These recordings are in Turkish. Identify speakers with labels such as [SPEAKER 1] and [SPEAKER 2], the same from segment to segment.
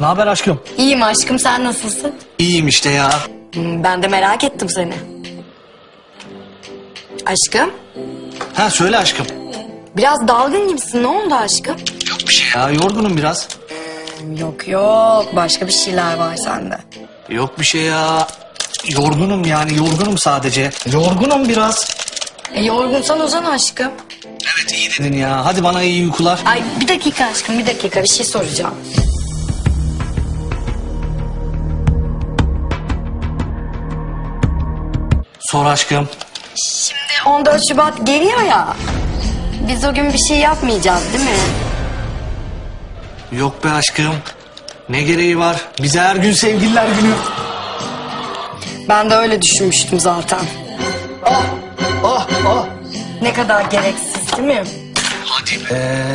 [SPEAKER 1] Ne haber aşkım?
[SPEAKER 2] İyiyim aşkım sen nasılsın?
[SPEAKER 1] İyiyim işte ya.
[SPEAKER 2] Hmm, Ben de merak ettim seni. Aşkım
[SPEAKER 1] Ha söyle aşkım.
[SPEAKER 2] biraz dalgın gibisin ne oldu aşkım?
[SPEAKER 1] Yok bir şey ya yorgunum biraz.
[SPEAKER 2] Yok yok başka bir şeyler var sende.
[SPEAKER 1] Yok bir şey ya. Yorgunum yani yorgunum sadece. Yorgunum biraz.
[SPEAKER 2] E, yorgunsan uzan aşkım.
[SPEAKER 1] Evet iyi dedin ya. Hadi bana iyi uykular.
[SPEAKER 2] Ay bir dakika aşkım bir dakika bir şey soracağım.
[SPEAKER 1] Sor aşkım.
[SPEAKER 2] Şimdi 14 Şubat geliyor ya. Biz o gün bir şey yapmayacağız değil mi?
[SPEAKER 1] Yok be aşkım. Ne gereği var? Bize her gün sevgililer günü.
[SPEAKER 2] Ben de öyle düşünmüştüm zaten.
[SPEAKER 1] Ah ah.
[SPEAKER 2] Ne kadar gereksiz değil mi?
[SPEAKER 1] Hadi be.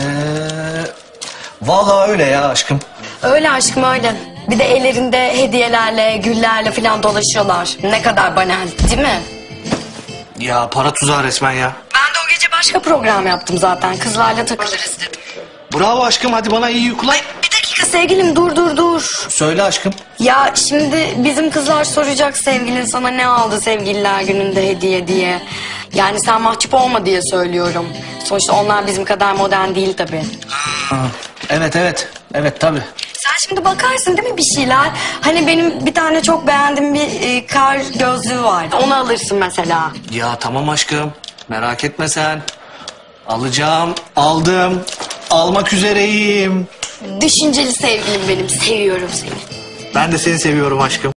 [SPEAKER 1] Vallahi öyle ya aşkım.
[SPEAKER 2] Öyle aşkım öyle. Bir de ellerinde hediyelerle, güllerle falan dolaşıyorlar. Ne kadar banal değil mi?
[SPEAKER 1] Ya para tuzağı resmen ya.
[SPEAKER 2] Ben de o gece başka program yaptım zaten. Kızlarla takılırız dedim.
[SPEAKER 1] Bravo aşkım hadi bana iyi uykular.
[SPEAKER 2] Bir dakika sevgilim dur dur dur.
[SPEAKER 1] Söyle aşkım.
[SPEAKER 2] Ya şimdi bizim kızlar soracak sevgilin sana ne aldı sevgililer gününde hediye diye. Yani sen mahcup olma diye söylüyorum. Sonuçta onlar bizim kadar modern değil tabii.
[SPEAKER 1] Ha, evet evet. Evet tabii.
[SPEAKER 2] Şimdi bakarsın değil mi bir şeyler? Hani benim bir tane çok beğendiğim bir e, kar gözlüğü vardı. Onu alırsın mesela.
[SPEAKER 1] Ya tamam aşkım. Merak etme sen. Alacağım. Aldım. Almak üzereyim.
[SPEAKER 2] Düşünceli sevgilim benim. Seviyorum seni.
[SPEAKER 1] Ben de seni seviyorum aşkım.